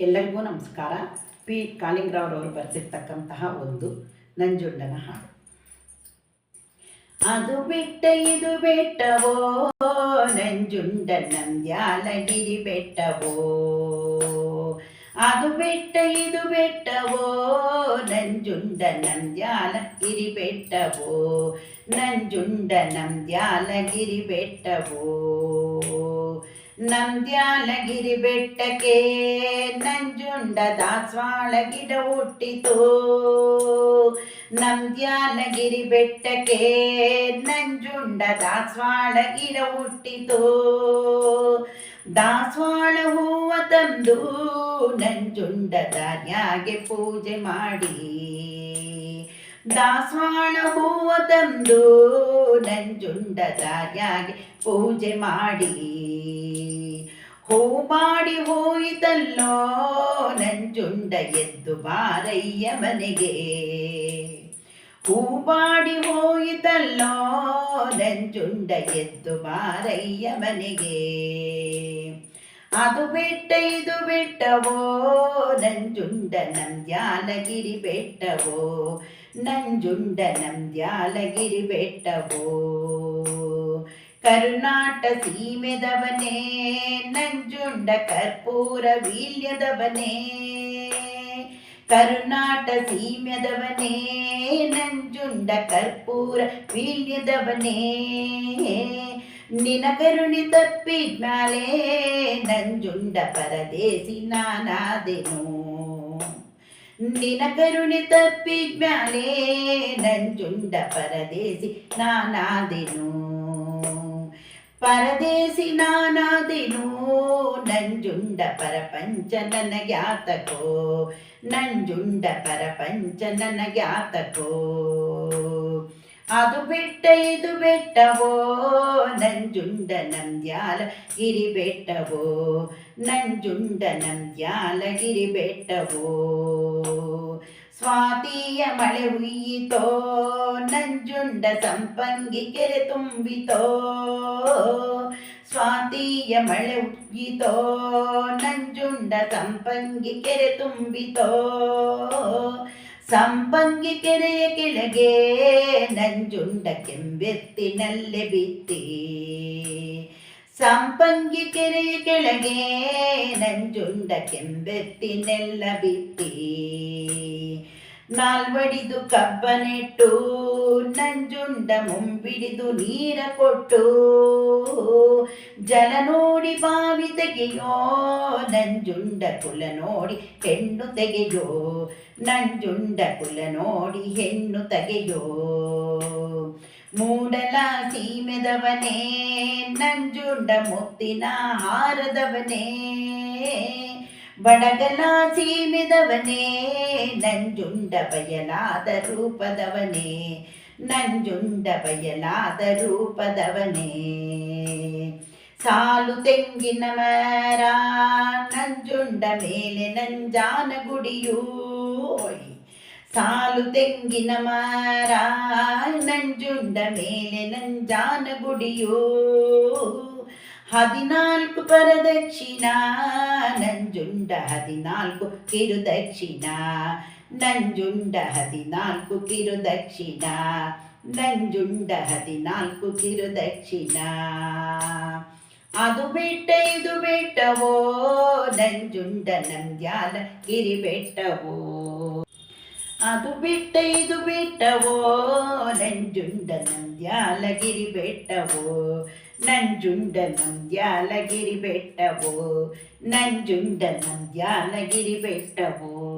ಎಲ್ಲರಿಗೂ ನಮಸ್ಕಾರ. ಪಿ. ಕಾಳಿಂಗರಾವ್ರವರು ಬರೆಸಿರ್ತಕ್ಕಂತಹ ಒಂದು ನಂಜುಂಡನ ಹಾಡು. ಅದು ಬಿಟ್ಟ, ಇದು ಬೆಟ್ಟವೋ ನಂಜುಂಡ ನಂದ್ಯಾಲಗಿರಿ ಬೆಟ್ಟವೋ. ಅದು ಬೆಟ್ಟ, ಇದು ಬೆಟ್ಟವೋ ನಂಜುಂಡ ನಂದ್ಯಾಲಗಿರಿ ಬೆಟ್ಟವೋ. ನಂಜುಂಡ ನಂದ್ಯಾಲಗಿರಿ ಬೆಟ್ಟವೋ. ನಂದ್ಯಾಲಗಿರಿ ಬೆಟ್ಟಕ್ಕೆ ನಂಜುಂಡ ದಾಸವಾಳ ಗಿಡ ಹುಟ್ಟಿತು. ನಂದ್ಯಾಲಗಿರಿ ಬೆಟ್ಟಕ್ಕೆ ನಂಜುಂಡ ದಾಸವಾಳ ಗಿಡ ಹುಟ್ಟಿತು. ದಾಸವಾಳ ಹೂವ ತಂದು ನಂಜುಂಡ ದಾರ್ಯಾಗೆ ಪೂಜೆ ಮಾಡಿ. ದಾಸವಾಳ ಹೂವ ತಂದು ನಂಜುಂಡ ದಾರ್ಯಾಗೆ ಪೂಜೆ ಮಾಡಿ. ಹೂ ಮಾಡಿ ಹೋಯಿತಲ್ಲೋ ನಂಜುಂಡ ಎದ್ದು ಬಾರಯ್ಯ ಮನೆಗೆ. ಹೂ ಮಾಡಿ ಹೋಯಿತಲ್ಲೋ ನಂಜುಂಡ ಎದ್ದು ಬಾರಯ್ಯ ಮನೆಗೆ. ಅದು ಬೆಟ್ಟ, ಇದು ಬೆಟ್ಟವೋ ನಂಜುಂಡ ನಂದ್ಯಾಲಗಿರಿ ಬೆಟ್ಟವೋ. ನಂಜುಂಡ ನಂದ್ಯಾಲಗಿರಿ ಬೆಟ್ಟವೋ. ಕರುನಾಟ ಸೀಮೆದವನೇ ನಂಜುಂಡ ಕರ್ಪೂರ ವೀಲ್ಯದವನೇ ಕರುನಾಟ ಸೀಮೆದವನೇ ನಂಜುಂಡ ಕರ್ಪೂರ ವೀಲ್ಯದವನೇ ನಿನ ಕರುಣಿ ತಪ್ಪಿದ್ಮ್ಯಾಲೆ ನಂಜುಂಡ ಪರದೇಸಿ ನಾನಾದೆನು ನಿನ ಕರುಣಿ ತಪ್ಪಿದ್ಮ್ಯಾಲೆ ನಂಜುಂಡ ಪರದೇಸಿ ನಾನಾದೆನು ಪರದೇಸಿ ನಾನಾದೆನು ನಂಜುಂಡ ಪರಪಂಚ ನನಗ್ಯಾತಕೋ, ನಂಜುಂಡ ಪರಪಂಚ ನನಗ್ಯಾತಕೋ. ಅದು ಬೆಟ್ಟ, ಇದು ಬೆಟ್ಟವೋ, ನಂಜುಂಡ ನಂದ್ಯಾಲ ಗಿರಿ ಬೆಟ್ಟವೋ, ನಂಜುಂಡ ನಂದ್ಯಾಲ ಗಿರಿ ಬೆಟ್ಟವೋ. ಸ್ವಾತಿಯ ಮಳೆ ಹುಯ್ಯಿತೋ, ನಂಜುಂಡ ಸಂಪಂಗಿ ಕೆರೆ ತುಂಬಿತೋ. ಸ್ವಾತಿಯ ಮಳೆ ಹುಯ್ಯಿತೋ, ನಂಜುಂಡ ಸಂಪಂಗಿ ಕೆರೆ ತುಂಬಿತೋ. ಸಂಪಂಗಿ ಕೆರೆಯ ಕೆಳಗೆ ನಂಜುಂಡ ಕೆಂಬೆತ್ತಿನಲ್ಲೇ ಬಿತ್ತಿ. ಸಂಪಂಗಿ ಕೆರೆ ಕೆಳಗೆ ನಂಜುಂಡ ಕೆಂಬೆತ್ತಿನೆಲ್ಲ ಬಿತ್ತಿ. ನಾಲ್ವಡಿದು ಕಬ್ಬನೆಟ್ಟು ನಂಜುಂಡ ಮುಂಬಿಡಿದು ನೀರ ಕೊಟ್ಟು. ಜಲ ನೋಡಿ ಬಾವಿ ತೆಗೆಯೋ, ನಂಜುಂಡ ಕುಲ ನೋಡಿ ಹೆಣ್ಣು ತೆಗೆಯೋ. ನಂಜುಂಡ ಕುಲ ನೋಡಿ ಹೆಣ್ಣು ತೆಗೆಯೋ. ಮೂಡಲ ಸೀಮೆದವನೇ, ನಂಜುಂಡ ಮುತ್ತಿನ ಹಾರದವನೇ. ಬಡಗಲ ಸೀಮೆದವನೇ, ನಂಜುಂಡ ಬಯಲಾದ ರೂಪದವನೇ. ನಂಜುಂಡ ಬಯಲಾದ ರೂಪದವನೇ. ಸಾಲು ತೆಂಗಿನ ಮರ ನಂಜುಂಡ ಮೇಲೆ ನಂಜಾನ ಗುಡಿಯೂ ಸಾಲು ತೆಂಗಿನ ಮರ, ನಂಜುಂಡ ಮೇಲೆ ನಂಜಾನ ಗುಡಿಯೋ ಹದಿನಾಲ್ಕು ಪರದಕ್ಷಿಣ ನಂಜುಂಡ ಹದಿನಾಲ್ಕು ಕಿರುದಕ್ಷಿಣ ನಂಜುಂಡ ಹದಿನಾಲ್ಕು ಕಿರುದಕ್ಷಿಣ ನಂಜುಂಡ ಹದಿನಾಲ್ಕು ಕಿರುದಕ್ಷಿಣ ಅದು ಬೆಟ್ಟ, ಇದು ಬೆಟ್ಟವೋ, ನಂಜುಂಡ ನಂದ್ಯಾಲ ಗಿರಿ ಬೆಟ್ಟವೋ. ಅದು ಬಿಟ್ಟ ಇದು ಬೆಟ್ಟವೋ? ನಂಜುಂಡ ನಂದ್ಯಾಲಗಿರಿ ಬೆಟ್ಟವೋ? ನಂಜುಂಡ ನಂದ್ಯಾಲಗಿರಿ ಬೆಟ್ಟವೋ? ನಂಜುಂಡ ನಂದ್ಯಾಲಗಿರಿ ಬೆಟ್ಟವೋ?